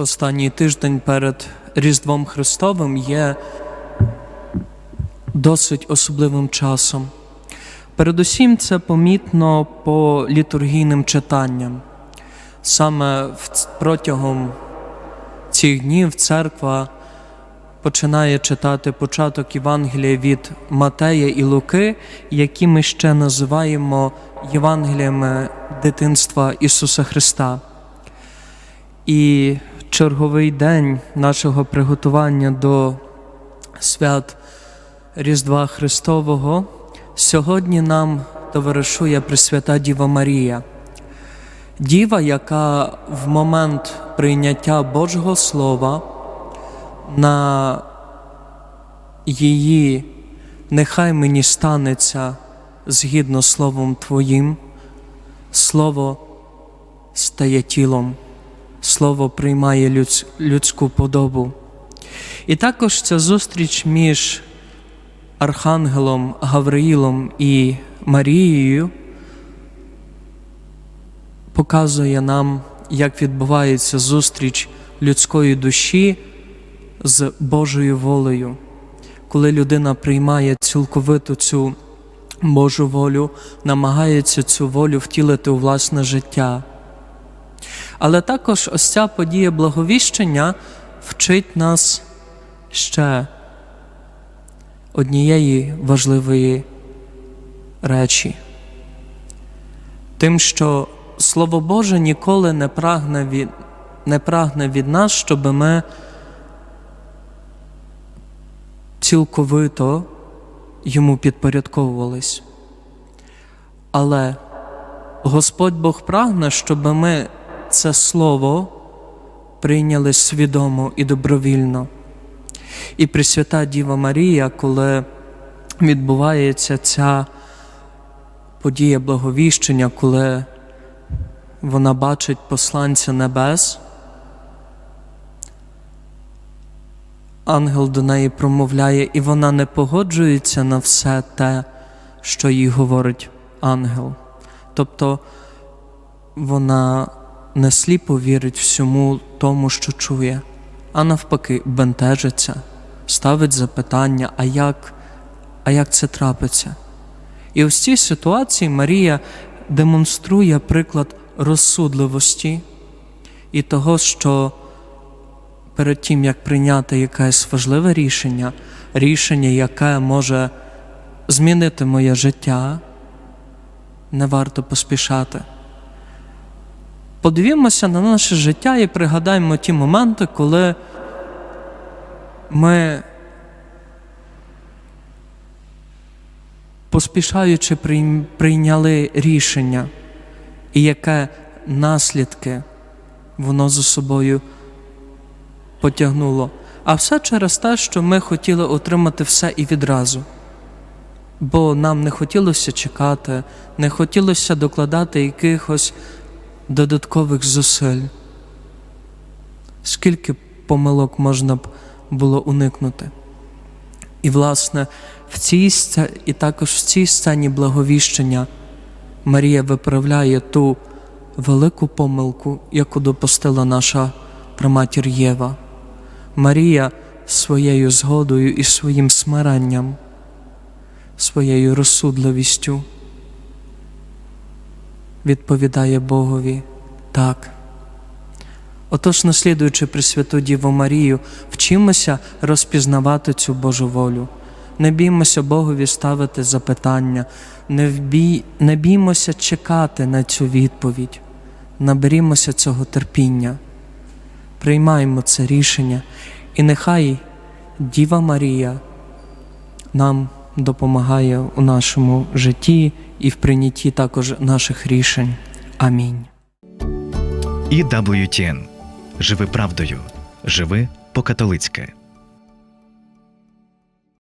останній тиждень перед Різдвом Христовим є досить особливим часом. Передусім, це помітно по літургійним читанням. Саме протягом цих днів церква починає читати початок Євангелія від Матея і Луки, які ми ще називаємо Євангеліями дитинства Ісуса Христа. І черговий день нашого приготування до свят Різдва Христового сьогодні нам товаришує Пресвята Діва Марія. Діва, яка в момент прийняття Божого Слова на її нехай мені станеться згідно Словом Твоїм, Слово стає тілом, Слово приймає людсь- людську подобу. І також ця зустріч між Архангелом Гавриїлом і Марією показує нам, як відбувається зустріч людської душі з Божою волею, коли людина приймає цілковиту цю Божу волю, намагається цю волю втілити у власне життя. Але також ось ця подія благовіщення вчить нас ще однієї важливої речі. Тим, що Слово Боже ніколи не прагне від, не прагне від нас, щоб ми цілковито йому підпорядковувались. Але Господь Бог прагне, щоб ми це Слово прийняли свідомо і добровільно. І Пресвята Діва Марія, коли відбувається ця подія благовіщення, коли вона бачить посланця небес, ангел до неї промовляє, і вона не погоджується на все те, що їй говорить ангел. Тобто вона не сліпо вірить всьому тому, що чує, а навпаки, бентежиться, ставить запитання, а як, а як це трапиться? І ось цій ситуації Марія демонструє приклад розсудливості і того, що перед тим, як прийняти якесь важливе рішення, рішення, яке може змінити моє життя, не варто поспішати. Подивімося на наше життя і пригадаємо ті моменти, коли ми, поспішаючи, прийняли рішення, і яке наслідки воно за собою потягнуло. А все через те, що ми хотіли отримати все і відразу. Бо нам не хотілося чекати, не хотілося докладати якихось додаткових зусиль. Скільки помилок можна б було уникнути? І, власне, в цій і також в цій сцені благовіщення Марія виправляє ту велику помилку, яку допустила наша праматір Єва. Марія своєю згодою і своїм смиренням, своєю розсудливістю відповідає Богові так. Отож, наслідуючи Пресвяту Діву Марію, вчимося розпізнавати цю Божу волю. Не біймося Богові ставити запитання, не, вбій, не біймося чекати на цю відповідь, наберімося цього терпіння, приймаємо це рішення, і нехай Діва Марія нам допомагає у нашому житті і в прийнятті також наших рішень. Амінь. І WTN. Живи правдою. Живи по-католицьки.